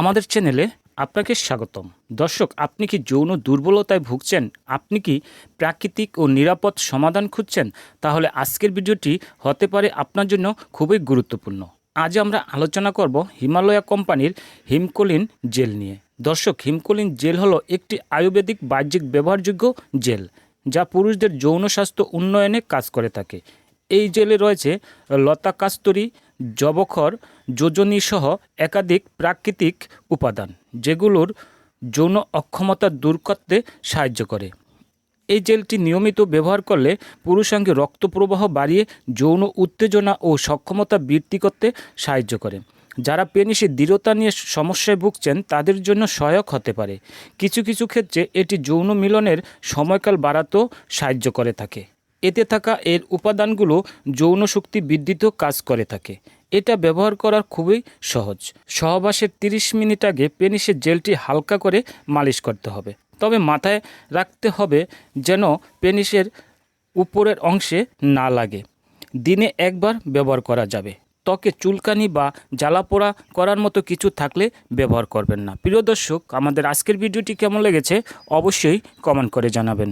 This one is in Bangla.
আমাদের চ্যানেলে আপনাকে স্বাগতম। দর্শক, আপনি কি যৌন দুর্বলতায় ভুগছেন? আপনি কি প্রাকৃতিক ও নিরাপদ সমাধান খুঁজছেন? তাহলে আজকের ভিডিওটি হতে পারে আপনার জন্য খুবই গুরুত্বপূর্ণ। আজ আমরা আলোচনা করব হিমালয়া কোম্পানির হিমকোলিন জেল নিয়ে। দর্শক, হিমকোলিন জেল হলো একটি আয়ুর্বেদিক বাহ্যিক ব্যবহারযোগ্য জেল, যা পুরুষদের যৌন স্বাস্থ্য উন্নয়নে কাজ করে থাকে। এই জেলে রয়েছে লতা কাস্তরি জবখর যোজনী সহ একাধিক প্রাকৃতিক উপাদান, যেগুলোর যৌন অক্ষমতা দূর করতে সাহায্য করে। এই জেলটি নিয়মিত ব্যবহার করলে পুরুষাঙ্গে রক্ত প্রবাহ বাড়িয়ে যৌন উত্তেজনা ও সক্ষমতা বৃদ্ধি করতে সাহায্য করে। যারা পেনিসের দৃঢ়তা নিয়ে সমস্যায় ভুগছেন, তাদের জন্য সহায়ক হতে পারে। কিছু কিছু ক্ষেত্রে এটি যৌন মিলনের সময়কাল বাড়াতেও সাহায্য করে থাকে। এতে থাকা এর উপাদানগুলো যৌন শক্তি কাজ করে থাকে। এটা ব্যবহার করা খুবই সহজ। সহবাসের 30 মিনিট আগে পেনিসের জেলটি হালকা করে মালিশ করতে হবে। তবে মাথায় রাখতে হবে যেন পেনিসের উপরের অংশে না লাগে। দিনে একবার ব্যবহার করা যাবে। ত্বকে চুলকানি বা জ্বালাপোড়া করার মতো কিছু থাকলে ব্যবহার করবেন না। প্রিয় দর্শক, আমাদের আজকের ভিডিওটি কেমন লেগেছে অবশ্যই কমেন্ট করে জানাবেন।